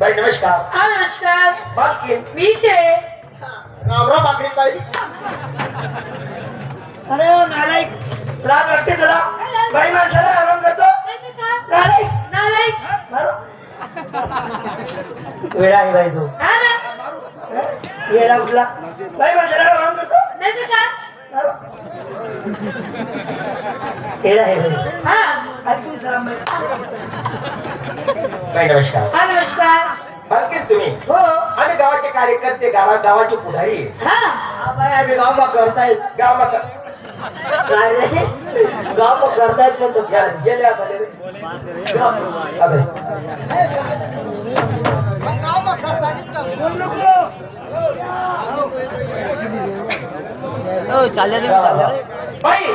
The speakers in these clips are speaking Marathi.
बाई नमस्कार। हा नमस्कार। मालकीन मीच आहे. रामराम मागणी बाई अरे नालायक. लाज वाटते तुला? बाई माणसाला आराम करतो? नालायक. नालायक. मारो. वेडा आहे बाई तू. हा ना? येडा कुठला बाई माणसाला आराम करतो? नाही तर काय? मारो. येडा आहे बाई. हा. ऐकून सलाम बाई. नमस्कार. हा नमस्कार. मालकीन तुम्ही? हो. आम्ही गावाचे कार्यकर्ते गावा गावाचे पुढारी आहे. हा. हा बाई आम्ही गाव मग करतायत. गाव मग काय रे? गाव मग करतायत पण तो काय? गेले आता रे. अबे. बोल नको बाई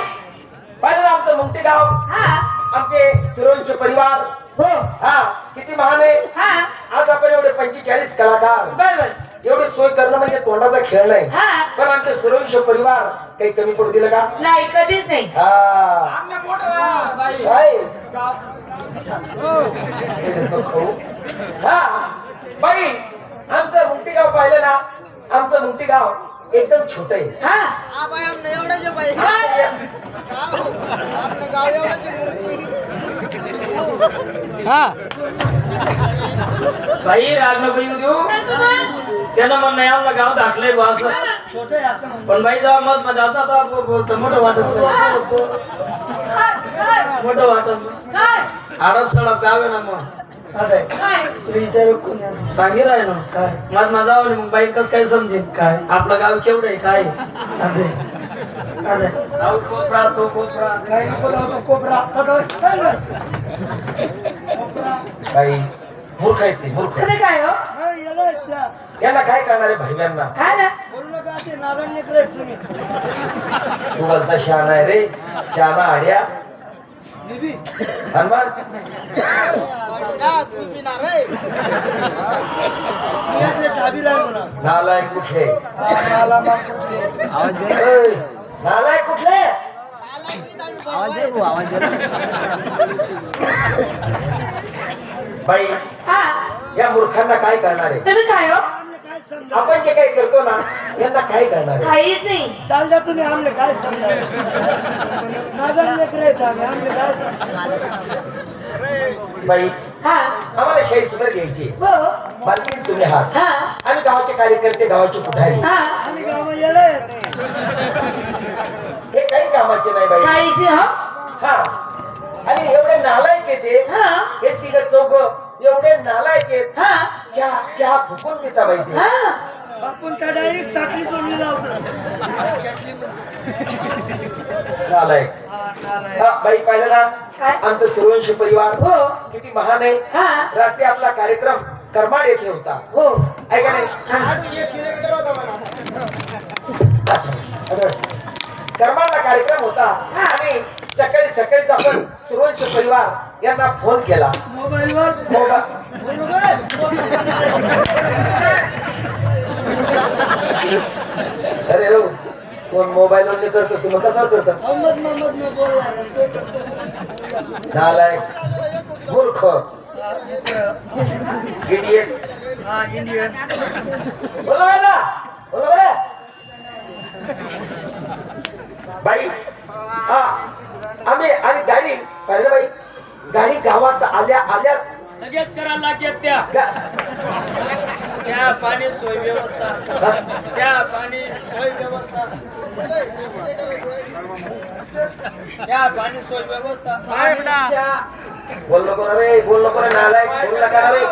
पाहिलं ना आमचं मुंगटी गाव. हा. आमचे सुरवंश परिवार. हो. हा किती महान आहे. हा. आज आपण एवढे पंचेचाळीस कलाकार. बरोबर. एवढी सोय करणं म्हणजे तोंडाचा खेळ नाही. हा. पण आमचे सुरवंश परिवार काही कमी पडू दिलं का? नाही कधीच नाही. हा. काय? हा. बाई आमचं मुंगटी गाव पाहिलं ना? आमचं मुंगटी गाव एकदम छोट आहे. हा. बाई राग नको येऊ देऊ? त्यानं आमला गाव दाखलंय बा असं. छोटे आहे असं पण बाई जेव्हा मत मध्ये बो- बोलतो मोठं वाटत. मोठं वाटत आडत सडक गाव आहे ना मग. आता आहे. विचारू ना? काय? माझ माझा मग बाई कस काय समजेल? काय? आपलं गाव केवढं आहे काय? आता. आता कोपरा तो कोपरा. काय नको कोपरा. बाई मूर्ख आहेत ते मूर्ख. खरं काय हो? नाही, याला आहेत त्या. यांना काय करणार आहे भाईयांना हा ना. बोलू नका ते नारायण लेकरं आहेत तुम्ही? तू बोलता शहाणा आहे रे. शहाणा आड्या. बिबी हनुमान. मी यातले ढाबी राह म्हणा. नालाय कुठले? हा, मला माफ. ओय, नालाय कुठले? बाई हा. या मूर्खांना काय करणार आहे? तुम्ही काय हो? आमले काय समजा आपण जे काही करतो ना यांना काय करणार आहे? काहीच नाही. चाल जा तुम्ही आमले काय समजा नारायण लेकरं आहेत आम्ही आमले काय समजा बाई हा. आम्हाला शाही सुधार घ्यायची हो. मालकीन तुम्ही आहात हा. आम्ही गावाचे कार्यकर्ते गावाचे पुढारी. हा. आम्ही आहेत. हे काही कामाचे नाही बाई. काहीच नाही हो. हा. आणि एवढे नालायक येते हा. तिघ चौघ एवढे नालायक आहेत. हा. चहा चहा फुकून देता बाई ते. हा. आपण त्या डायरेक्ट ताटली तोडली लावतो नालायक. हा नालायक. हा बाई पाहिलं ना? आमचं सुरवंश परिवार. हो. किती महान आहे. हा. रात्री आपला कार्यक्रम करमाड येथे होता. हो. ऐका नाही? करमाडला कार्यक्रम होता आणि सकाळी सकाळीच आपण सुरवंश परिवार यांना फोन केला. मोबाईलवर? अरे कोण मोबाईलवर नाही करतो तुम्ही कसा बोलला नालायक मूर्ख. इडियट हा इंडियन बोला ना बोला बाई. हा. आम्ही आणि गाडी पाहिलं बाई? गाडी गावात आल्या आल्याच. लगेच करायला लागेल त्या. चहा पाणी सोय व्यवस्था? चहा पाणी सोय व्यवस्था. चहा पाणी सोय व्यवस्था. बोल नको रे बोल नको रे नालायक बोल नका रे